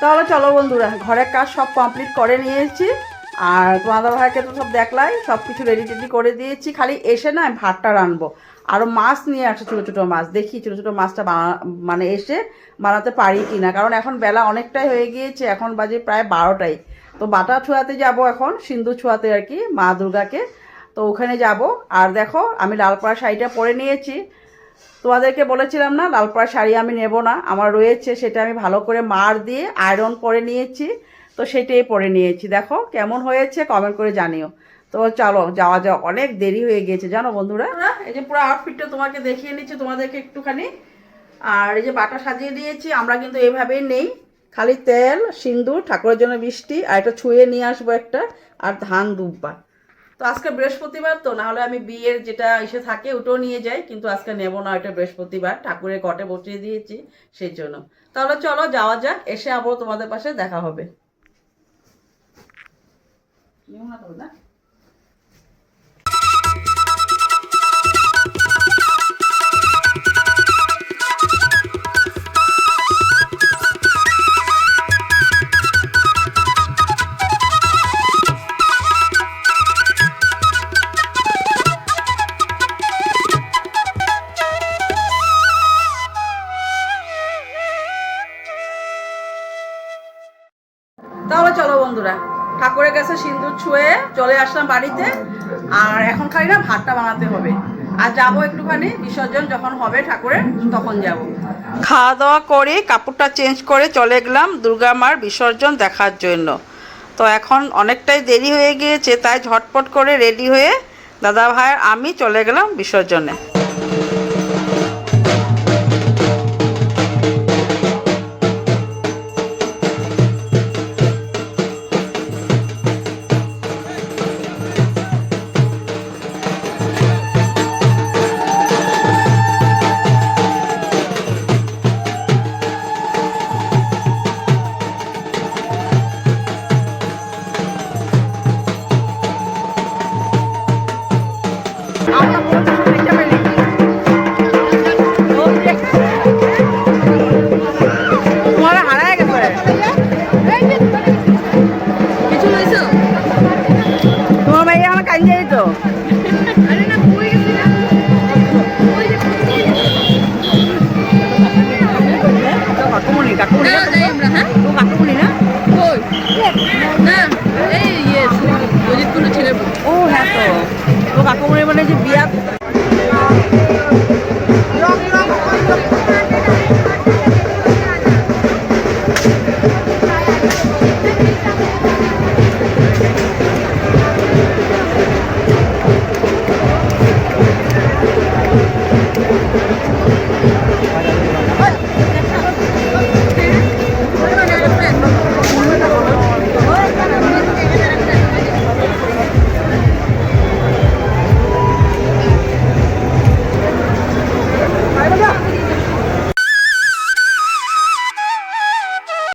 তাহলে চলো বন্ধুরা, ঘরের কাজ সব কমপ্লিট করে নিয়েছি। আর তোমাদের ভাইকে তো সব দেখলাই সব কিছু রেডি টেডি করে দিয়েছি। খালি এসে না ভাতটা রানবো আরও মাছ নিয়ে আসছে ছোটো ছোটো মাছ, দেখি ছোটো ছোটো মাছটা মানে এসে বানাতে পারি কি না কারণ এখন বেলা অনেকটাই হয়ে গিয়েছে, এখন বাজে প্রায় বারোটাই। তো বাটা ছোঁয়াতে যাব এখন, সিন্ধু ছোঁয়াতে আর কি, মা দুর্গাকে। তো ওখানে যাব। আর দেখো, আমি লাল লালপাড়া শাড়িটা পরে নিয়েছি। তোমাদেরকে বলেছিলাম না, লালপাড়া শাড়ি আমি নেব না। আমার রয়েছে সেটা আমি ভালো করে মার দিয়ে আয়রন করে নিয়েছি, তো সেটাই পরে নিয়েছি। দেখো কেমন হয়েছে কমেন্ট করে জানিও। তো চলো, যাওয়া যাও অনেক দেরি হয়ে গিয়েছে জানো বন্ধুরা? এই যে পুরো আউটফিটটা তোমাকে দেখিয়ে নিচ্ছি, তোমাদেরকে একটুখানি। আর এই যে বাটা সাজিয়ে দিয়েছি, আমরা কিন্তু এইভাবেই নেই। খালি তেল, সিন্দুর, ঠাকুরের জন্য বৃষ্টি আর এটা ছুঁয়ে নিয়ে আসব একটা, আর ধান দুব্বা আজকে বৃহস্পতিবার, তো নাহলে আমি বিয়ের যেটা এসে থাকে ওটাও নিয়ে যাই, কিন্তু আজকে নেব না ওইটা বৃহস্পতিবার। ঠাকুরের ঘটে বসিয়ে দিয়েছি সেই জন্য। তাহলে চলো, যাওয়া যাক, এসে আবার তোমাদের পাশে দেখা হবে। না? তাহলে চলো বন্ধুরা, ঠাকুরের কাছে সিন্দুর ছুঁয়ে চলে আসলাম বাড়িতে, আর এখন খালি না ভাতটা বানাতে হবে। আর যাব একটুখানি, বিসর্জন যখন হবে ঠাকুরের, তখন যাব। খাওয়া দাওয়া করে কাপড়টা চেঞ্জ করে চলে গেলাম দুর্গা মার বিসর্জন দেখার জন্য। তো এখন অনেকটাই দেরি হয়ে গিয়েছে, তাই ঝটপট করে রেডি হয়ে দাদা ভাইয়ের আমি চলে গেলাম বিসর্জনে। কাকুরি না যাই হ্যাঁ? না কই? না এই ইয়ে কোনো ছেলে ও হ্যাঁ তো। ও কাকুরি